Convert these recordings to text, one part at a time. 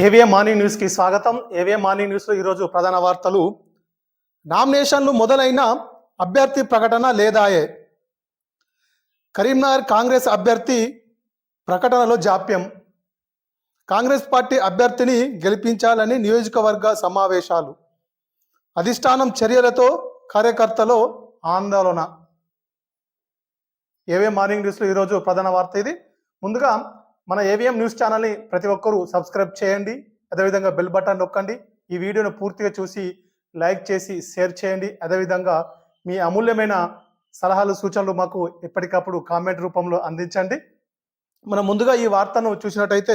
ఏవే మార్నింగ్ న్యూస్కి స్వాగతం. ఏవే మార్నింగ్ న్యూస్లో ఈరోజు ప్రధాన వార్తలు. నామినేషన్లు మొదలైన అభ్యర్థి ప్రకటన లేదాయే. కరీంనగర్ కాంగ్రెస్ అభ్యర్థి ప్రకటనలో జాప్యం. కాంగ్రెస్ పార్టీ అభ్యర్థిని గెలిపించాలని నియోజకవర్గ సమావేశాలు. అధిష్టానం చర్యలతో కార్యకర్తలో ఆందోళన. ఏవే మార్నింగ్ న్యూస్లో ఈరోజు ప్రధాన వార్త ఇది. ముందుగా మన ఏవిఎం న్యూస్ ఛానల్ని ప్రతి ఒక్కరూ సబ్స్క్రైబ్ చేయండి. అదేవిధంగా బెల్ బటన్ నొక్కండి. ఈ వీడియోను పూర్తిగా చూసి లైక్ చేసి షేర్ చేయండి. అదేవిధంగా మీ అమూల్యమైన సలహాలు సూచనలు మాకు ఎప్పటికప్పుడు కామెంట్ రూపంలో అందించండి. మనం ముందుగా ఈ వార్తను చూసినట్టయితే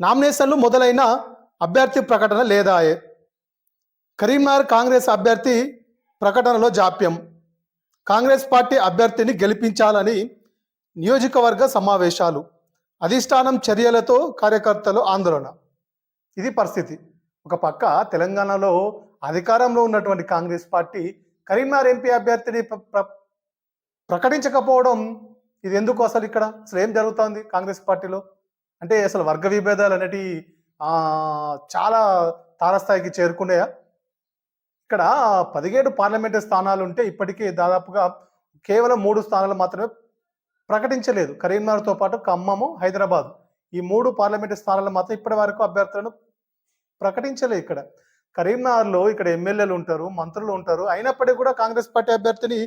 నామినేషన్లు మొదలైన అభ్యర్థి ప్రకటన లేదాయే కరీంనగర్ కాంగ్రెస్ అభ్యర్థి ప్రకటనలో జాప్యం. కాంగ్రెస్ పార్టీ అభ్యర్థిని గెలిపించాలని నియోజకవర్గ సమావేశాలు అధిష్టానం చర్యలతో కార్యకర్తలు ఆందోళన. ఇది పరిస్థితి. ఒక పక్క తెలంగాణలో అధికారంలో ఉన్నటువంటి కాంగ్రెస్ పార్టీ కరీంనగర్ ఎంపీ అభ్యర్థిని ప్ర- ప్రకటించకపోవడం ఇది ఎందుకు అసలు ఇక్కడ? అసలు ఏం జరుగుతోంది కాంగ్రెస్ పార్టీలో? అంటే అసలు వర్గ విభేదాలు అనేటి చాలా తారస్థాయికి చేరుకున్నాయా? ఇక్కడ పదిహేడు పార్లమెంటు స్థానాలు ఉంటే ఇప్పటికీ దాదాపుగా కేవలం మూడు స్థానాలు మాత్రమే ప్రకటించలేదు. కరీంనగర్తో పాటు ఖమ్మము హైదరాబాద్ ఈ మూడు పార్లమెంటు స్థానాలు మాత్రం ఇప్పటి వరకు అభ్యర్థులను ప్రకటించలేదు ఇక్కడ. కరీంనగర్లో ఇక్కడ ఎమ్మెల్యేలు ఉంటారు మంత్రులు ఉంటారు. అయినప్పటికీ కూడా కాంగ్రెస్ పార్టీ అభ్యర్థిని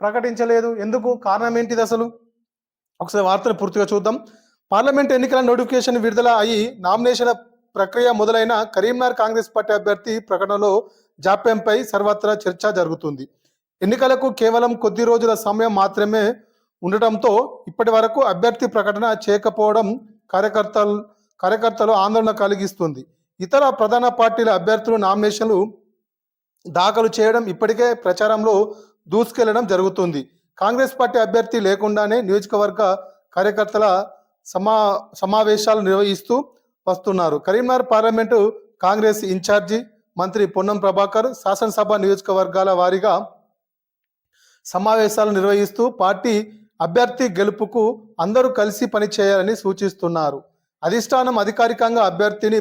ప్రకటించలేదు. ఎందుకు? కారణం ఏంటిది అసలు? ఒకసారి వార్తను పూర్తిగా చూద్దాం. పార్లమెంట్ ఎన్నికల నోటిఫికేషన్ విడుదల అయి నామినేషన్ల ప్రక్రియ మొదలైన కరీంనగర్ కాంగ్రెస్ పార్టీ అభ్యర్థి ప్రకటనలో జాప్యంపై సర్వత్రా చర్చ జరుగుతుంది. ఎన్నికలకు కేవలం కొద్ది రోజుల సమయం మాత్రమే ఉండటంతో ఇప్పటి వరకు అభ్యర్థి ప్రకటన చేయకపోవడం కార్యకర్తలు కార్యకర్తలు ఆందోళన కలిగిస్తుంది. ఇతర ప్రధాన పార్టీల అభ్యర్థులు నామినేషన్లు దాఖలు చేయడం ఇప్పటికే ప్రచారంలో దూసుకెళ్ళడం జరుగుతుంది. కాంగ్రెస్ పార్టీ అభ్యర్థి లేకుండానే నియోజకవర్గ కార్యకర్తల సమా సమావేశాలు నిర్వహిస్తూ వస్తున్నారు. కరీంనగర్ పార్లమెంటు కాంగ్రెస్ ఇన్ఛార్జి మంత్రి పొన్నం ప్రభాకర్ శాసనసభ నియోజకవర్గాల వారీగా సమావేశాలు నిర్వహిస్తూ పార్టీ అభ్యర్థి గెలుపుకు అందరూ కలిసి పనిచేయాలని సూచిస్తున్నారు. అధిష్టానం అధికారికంగా అభ్యర్థిని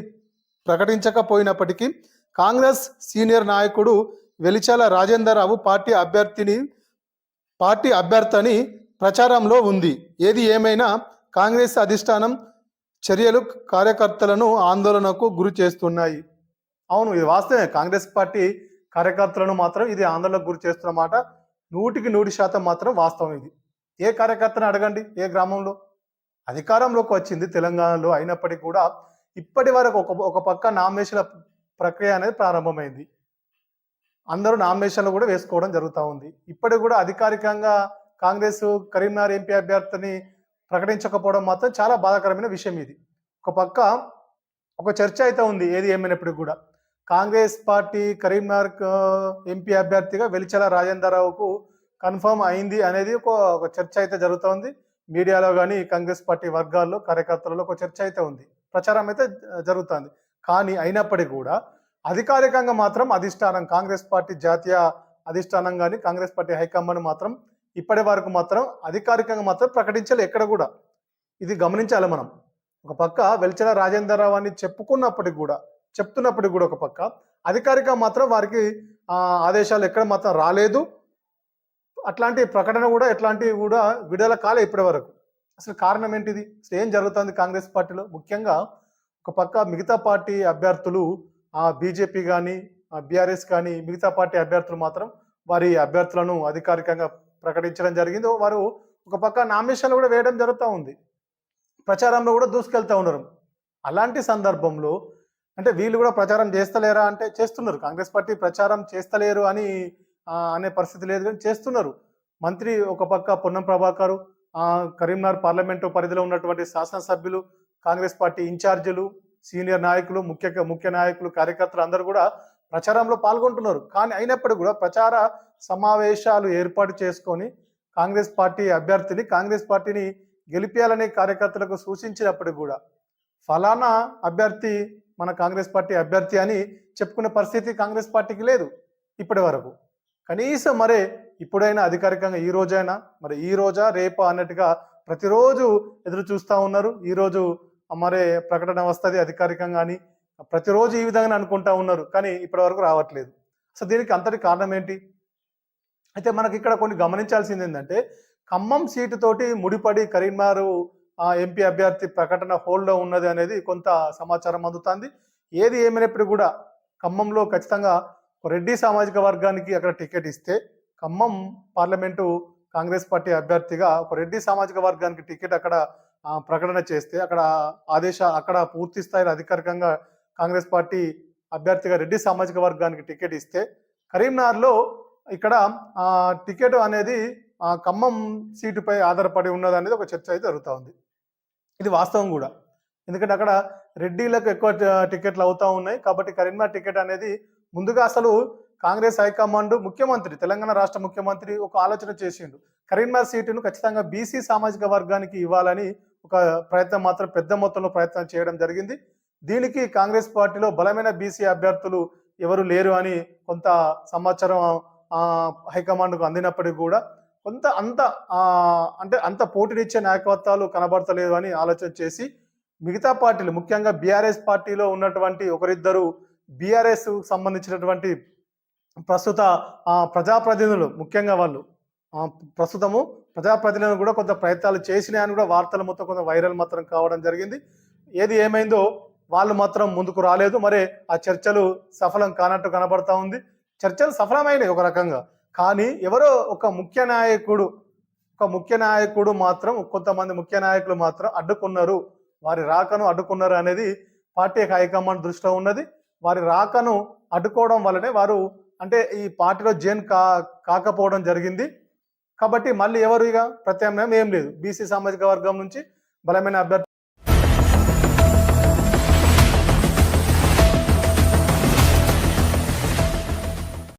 ప్రకటించకపోయినప్పటికీ కాంగ్రెస్ సీనియర్ నాయకుడు వెలిచాల రాజేందర్రావు పార్టీ అభ్యర్థిని పార్టీ అభ్యర్థని ప్రచారంలో ఉంది. ఏది ఏమైనా కాంగ్రెస్ అధిష్టానం చర్యలు కార్యకర్తలను ఆందోళనకు గురి చేస్తున్నాయి. అవును ఇది వాస్తవమే. కాంగ్రెస్ పార్టీ కార్యకర్తలను మాత్రం ఇది ఆందోళనకు గురి చేస్తున్నమాట. నూటికి నూటి శాతం మాత్రం వాస్తవం ఇది. ఏ కార్యకర్తను అడగండి? ఏ గ్రామంలో? అధికారంలోకి వచ్చింది తెలంగాణలో అయినప్పటికీ కూడా ఇప్పటి వరకు ఒక ఒక పక్క నామినేషన్ల ప్రక్రియ అనేది ప్రారంభమైంది. అందరూ నామినేషన్లు కూడా వేసుకోవడం జరుగుతూ ఉంది. ఇప్పటికి కూడా అధికారికంగా కాంగ్రెస్ కరీంనగర్ ఎంపీ అభ్యర్థిని ప్రకటించకపోవడం మాత్రం చాలా బాధాకరమైన విషయం ఇది. ఒక పక్క ఒక చర్చ అయితే ఉంది ఏది ఏమైనప్పటికీ కూడా. కాంగ్రెస్ పార్టీ కరీంనగర్ ఎంపీ అభ్యర్థిగా వెలిచల రాజేంద్రరావుకు కన్ఫర్మ్ అయింది అనేది ఒక చర్చ అయితే జరుగుతోంది. మీడియాలో కానీ కాంగ్రెస్ పార్టీ వర్గాల్లో కార్యకర్తలలో ఒక చర్చ అయితే ఉంది. ప్రచారం అయితే జరుగుతుంది. కానీ అయినప్పటికీ కూడా అధికారికంగా మాత్రం అధిష్టానం కాంగ్రెస్ పార్టీ జాతీయ అధిష్టానం కానీ కాంగ్రెస్ పార్టీ హైకమాండ్ మాత్రం ఇప్పటి వరకు మాత్రం అధికారికంగా మాత్రం ప్రకటించలే ఎక్కడ కూడా. ఇది గమనించాలి మనం. ఒక పక్క వెల్చల రాజేంద్రరావు అని చెప్పుకున్నప్పటికి కూడా చెప్తున్నప్పటికి కూడా ఒక పక్క అధికారికంగా మాత్రం వారికి ఆదేశాలు ఎక్కడ మాత్రం రాలేదు. అట్లాంటి ప్రకటన కూడా ఎట్లాంటివి కూడా విడుదల కాలే ఇప్పటి వరకు. అసలు కారణం ఏంటిది? అసలు ఏం జరుగుతుంది కాంగ్రెస్ పార్టీలో? ముఖ్యంగా ఒక పక్క మిగతా పార్టీ అభ్యర్థులు ఆ బీజేపీ కానీ బీఆర్ఎస్ కానీ మిగతా పార్టీ అభ్యర్థులు మాత్రం వారి అభ్యర్థులను అధికారికంగా ప్రకటించడం జరిగింది. వారు ఒక పక్క నామినేషన్లు కూడా వేయడం జరుగుతూ ఉంది. ప్రచారంలో కూడా దూసుకెళ్తూ ఉన్నారు. అలాంటి సందర్భంలో అంటే వీళ్ళు కూడా ప్రచారం చేస్తలేరా అంటే చేస్తున్నారు. కాంగ్రెస్ పార్టీ ప్రచారం చేస్తలేరు అని అనే పరిస్థితి లేదు కానీ చేస్తున్నారు. మంత్రి ఒక పక్క పొన్నం ప్రభాకరు కరీంనగర్ పార్లమెంటు పరిధిలో ఉన్నటువంటి శాసనసభ్యులు కాంగ్రెస్ పార్టీ ఇన్ఛార్జీలు సీనియర్ నాయకులు ముఖ్య ముఖ్య నాయకులు కార్యకర్తలు అందరూ కూడా ప్రచారంలో పాల్గొంటున్నారు. కానీ అయినప్పటికీ కూడా ప్రచార సమావేశాలు ఏర్పాటు చేసుకొని కాంగ్రెస్ పార్టీ అభ్యర్థిని కాంగ్రెస్ పార్టీని గెలిపించాలనే కార్యకర్తలకు సూచించినప్పటికీ కూడా ఫలానా అభ్యర్థి మన కాంగ్రెస్ పార్టీ అభ్యర్థి అని చెప్పుకునే పరిస్థితి కాంగ్రెస్ పార్టీకి లేదు ఇప్పటి వరకు. కనీసం మరే ఇప్పుడైనా అధికారికంగా ఈ రోజైనా మరి ఈ రోజా రేపా అన్నట్టుగా ప్రతిరోజు ఎదురు చూస్తూ ఉన్నారు. ఈరోజు మరి ప్రకటన వస్తుంది అధికారికంగా అని ప్రతిరోజు ఈ విధంగా అనుకుంటా ఉన్నారు. కానీ ఇప్పటి వరకు రావట్లేదు. సో దీనికి అంతటి కారణం ఏంటి? అయితే మనకి ఇక్కడ కొన్ని గమనించాల్సింది ఏంటంటే ఖమ్మం సీటు తోటి ముడిపడి కరీంనగర్ ఎంపీ అభ్యర్థి ప్రకటన హోల్డ్లో ఉన్నది అనేది కొంత సమాచారం అందుతుంది. ఏది ఏమైనప్పుడు కూడా ఖమ్మంలో ఖచ్చితంగా రెడ్డి సామాజిక వర్గానికి అక్కడ టికెట్ ఇస్తే ఖమ్మం పార్లమెంటు కాంగ్రెస్ పార్టీ అభ్యర్థిగా ఒక రెడ్డి సామాజిక వర్గానికి టికెట్ అక్కడ ప్రకటన చేస్తే అక్కడ ఆదేశ అక్కడ పూర్తి స్థాయిలో అధికారికంగా కాంగ్రెస్ పార్టీ అభ్యర్థిగా రెడ్డి సామాజిక వర్గానికి టికెట్ ఇస్తే కరీంనగర్లో ఇక్కడ టికెట్ అనేది ఖమ్మం సీటుపై ఆధారపడి ఉన్నది అనేది ఒక చర్చ అయితే జరుగుతూ ఉంది. ఇది వాస్తవం కూడా. ఎందుకంటే అక్కడ రెడ్డిలకు ఎక్కువ టికెట్లు అవుతూ ఉన్నాయి కాబట్టి కరీంనగర్ టికెట్ అనేది ముందుగా అసలు కాంగ్రెస్ హైకమాండ్ ముఖ్యమంత్రి తెలంగాణ రాష్ట్ర ముఖ్యమంత్రి ఒక ఆలోచన చేసిండు. కరీంనగర్ సీటును ఖచ్చితంగా బీసీ సామాజిక వర్గానికి ఇవ్వాలని ఒక ప్రయత్నం మాత్రం పెద్ద మొత్తంలో ప్రయత్నం చేయడం జరిగింది. దీనికి కాంగ్రెస్ పార్టీలో బలమైన బీసీ అభ్యర్థులు ఎవరు లేరు అని కొంత సమాచారం హైకమాండ్కు అందినప్పటికీ కూడా కొంత అంత అంటే అంత పోటీనిచ్చే నాయకత్వాలు కనబడతలేదు అని ఆలోచన చేసి మిగతా పార్టీలు ముఖ్యంగా బీఆర్ఎస్ పార్టీలో ఉన్నటువంటి ఒకరిద్దరు బీఆర్ఎస్ సంబంధించినటువంటి ప్రస్తుత ప్రజాప్రతినిధులు ముఖ్యంగా వాళ్ళు ప్రస్తుతము ప్రజాప్రతినిధులు కూడా కొంత ప్రయత్నాలు చేసినాయని కూడా వార్తలు మొత్తం కొంత వైరల్ మాత్రం కావడం జరిగింది. ఏది ఏమైందో వాళ్ళు మాత్రం ముందుకు రాలేదు. మరి ఆ చర్చలు సఫలం కానట్టు కనబడతా ఉంది. చర్చలు సఫలమైనవి ఒక రకంగా. కానీ ఎవరో ఒక ముఖ్య నాయకుడు ఒక ముఖ్య నాయకుడు మాత్రం కొంతమంది ముఖ్య నాయకులు మాత్రం అడ్డుకున్నారు. వారి రాకను అడ్డుకున్నారు అనేది పార్టీ హైకమాండ్ దృష్టిలో ఉన్నది. వారి రాకను అడ్డుకోవడం వల్లనే వారు అంటే ఈ పార్టీలో జైన్ కా కాకపోవడం జరిగింది. కాబట్టి మళ్ళీ ఎవరు ఇక ప్రత్యామ్నాయం ఏం లేదు. బీసీ సామాజిక వర్గం నుంచి బలమైన అభ్యర్థి